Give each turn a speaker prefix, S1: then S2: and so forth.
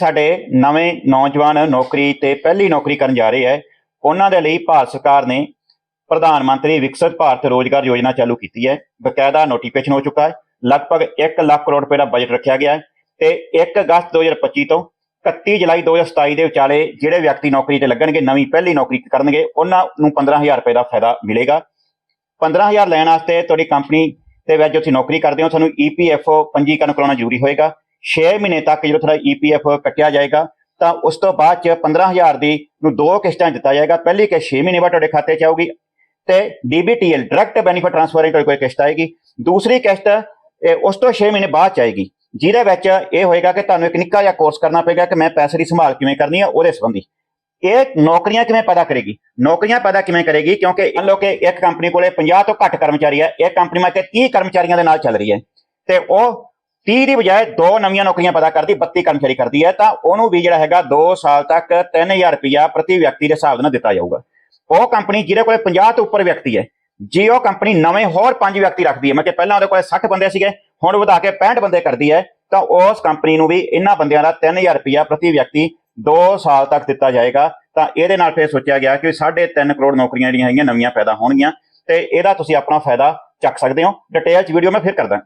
S1: ਸਾਡੇ ਨਵੇਂ ਨੌਜਵਾਨ ਨੌਕਰੀ ਤੇ ਪਹਿਲੀ ਨੌਕਰੀ ਕਰਨ ਜਾ ਰਹੇ ਹੈ, ਉਹਨਾਂ ਦੇ ਲਈ ਭਾਰਤ ਸਰਕਾਰ ਨੇ ਪ੍ਰਧਾਨ ਮੰਤਰੀ ਵਿਕਸਿਤ ਭਾਰਤ ਰੋਜ਼ਗਾਰ ਯੋਜਨਾ ਚਾਲੂ ਕੀਤੀ ਹੈ। ਬਕਾਇਦਾ ਨੋਟੀਫਿਕੇਸ਼ਨ ਹੋ ਚੁੱਕਾ ਹੈ। ਲਗਭਗ 1 ਲੱਖ ਕਰੋੜ ਰੁਪਏ ਦਾ ਬਜਟ ਰੱਖਿਆ ਗਿਆ ਹੈ ਤੇ 1 ਅਗਸਤ 2025 ਤੋਂ 31 ਜੁਲਾਈ 2027 ਦੇ ਵਿਚਾਲੇ ਜਿਹੜੇ ਵਿਅਕਤੀ ਨੌਕਰੀ ਤੇ ਲੱਗਣਗੇ, ਨਵੀਂ ਪਹਿਲੀ ਨੌਕਰੀ ਕਰਨਗੇ, ਉਹਨਾਂ ਨੂੰ 15000 ਰੁਪਏ ਦਾ ਫਾਇਦਾ ਮਿਲੇਗਾ। 15000 ਲੈਣ ਵਾਸਤੇ ਤੁਹਾਡੀ ਕੰਪਨੀ ਦੇ ਵਿੱਚ ਤੁਸੀਂ ਨੌਕਰੀ ਕਰਦੇ ਹੋ, ਤੁਹਾਨੂੰ ਈਪੀਐਫਓ ਪੰਜੀਕਰਨ ਕਰਾਉਣਾ ਜ਼ਰੂਰੀ ਹੋਏਗਾ। 6 ਮਹੀਨੇ ਤੱਕ ਜਦੋਂ ਤੁਹਾਡਾ ਈਪੀਐਫ ਕੱਟਿਆ ਜਾਏਗਾ, ਤਾਂ ਉਸ ਤੋਂ ਬਾਅਦ ਚ 15000 ਦੀ ਨੂੰ ਦੋ ਕਿਸ਼ਤਾਂ ਦਿੱਤਾ ਜਾਏਗਾ। ਪਹਿਲੀ ਕਿਸ਼ਤ 6 ਮਹੀਨੇ ਬਾਅਦ ਤੁਹਾਡੇ ਖਾਤੇ 'ਚ ਆਊਗੀ ਤੇ ਡੀਬੀਟੀਐਲ ਡਾਇਰੈਕਟ ਬੈਨੀਫਿਟ ਟ੍ਰਾਂਸਫਰ ਦੀ ਤੁਹਾਡੀ ਕੋਈ ਕਿਸ਼ਤ ਆਏਗੀ। ਦੂਸਰੀ ਕਿਸ਼ਤ, ਇਹ ਉਸ ਤੋਂ 6 ਮਹੀਨੇ ਬਾਅਦ ਚ ਆਏਗੀ। ਜਿਹਦੇ ਵਿੱਚ ਇਹ ਹੋਏਗਾ ਕਿ ਤੁਹਾਨੂੰ ਇੱਕ ਨਿੱਕਾ ਜਿਹਾ ਕੋਰਸ ਕਰਨਾ ਪਏਗਾ ਕਿ ਮੈਂ ਪੈਸੇ ਦੀ ਸੰਭਾਲ ਕਿਵੇਂ ਕਰਨੀ ਹੈ ਉਹਦੇ ਸੰਬੰਧੀ। ਇਹ ਨੌਕਰੀਆਂ ਕਿਵੇਂ ਪੈਦਾ ਕਰੇਗੀ? ਨੌਕਰੀਆਂ ਪੈਦਾ ਕਿਵੇਂ ਕਰੇਗੀ? ਕਿਉਂਕਿ ਇਹ ਲਓ ਕਿ ਇੱਕ ਕੰਪਨੀ ਕੋਲੇ 50 ਤੋਂ ਘੱਟ ਕਰਮਚਾਰੀ ਹੈ ਇਹ ਕੰਪਨੀ ਮਾ ਕੇ 30 ਕਰਮਚਾਰੀਆਂ ਦੇ ਨਾਲ ਚੱਲ ਰਹੀ ਹੈ। ਤੇ ਉਹ 30 ਦੀ ਬਜਾਏ ਦੋ ਨਵੀਆਂ ਨੌਕਰੀਆਂ ਪੈਦਾ ਕਰਦੀ 32 ਕਰਮਚਾਰੀ ਕਰਦੀ ਹੈ, ਤਾਂ ਉਹਨੂੰ ਵੀ ਜਿਹੜਾ ਹੈਗਾ 2 ਸਾਲ ਤੱਕ 3000 ਰੁਪਇਆ ਪ੍ਰਤੀ ਵਿਅਕਤੀ ਦੇ ਹਿਸਾਬ ਨਾਲ ਦਿੱਤਾ ਜਾਊਗਾ। ਉਹ ਕੰਪਨੀ ਜਿਹਦੇ ਕੋਲੇ 50 ਤੋਂ ਉੱਪਰ ਵਿਅਕਤੀ ਹੈ, ਜੇ ਉਹ ਕੰਪਨੀ ਨਵੇਂ ਹੋਰ 5 ਵਿਅਕਤੀ ਰੱਖਦੀ ਹੈ, ਮੈਂ ਕਿ ਪਹਿਲਾਂ ਉਹਦੇ ਕੋਲੇ 60 ਬੰਦੇ ਸੀਗੇ, ਹੁਣ ਵਧਾ ਕੇ 65 ਬੰਦੇ ਕਰਦੀ ਹੈ, ਤਾਂ ਉਸ ਕੰਪਨੀ ਨੂੰ ਵੀ ਇਹਨਾਂ ਬੰਦਿਆਂ ਦਾ 3000 ਰੁਪਇਆ ਪ੍ਰਤੀ ਵਿਅਕਤੀ 2 ਸਾਲ ਤੱਕ ਦਿੱਤਾ ਜਾਏਗਾ। ਤਾਂ ਇਹਦੇ ਨਾਲ ਫਿਰ ਸੋਚਿਆ ਗਿਆ ਕਿ 3.5 ਕਰੋੜ ਨੌਕਰੀਆਂ ਜਿਹੜੀਆਂ ਹੈਗੀਆਂ ਨਵੀਆਂ ਪੈਦਾ ਹੋਣਗੀਆਂ, ਤੇ ਇਹਦਾ ਤੁਸੀਂ ਆਪਣਾ ਫਾਇਦਾ ਚੱਕ ਸਕਦੇ ਹੋ। ਡਿਟੇਲ ਚ ਵੀਡੀਓ ਮੈਂ ਫਿਰ ਕਰਦਾ।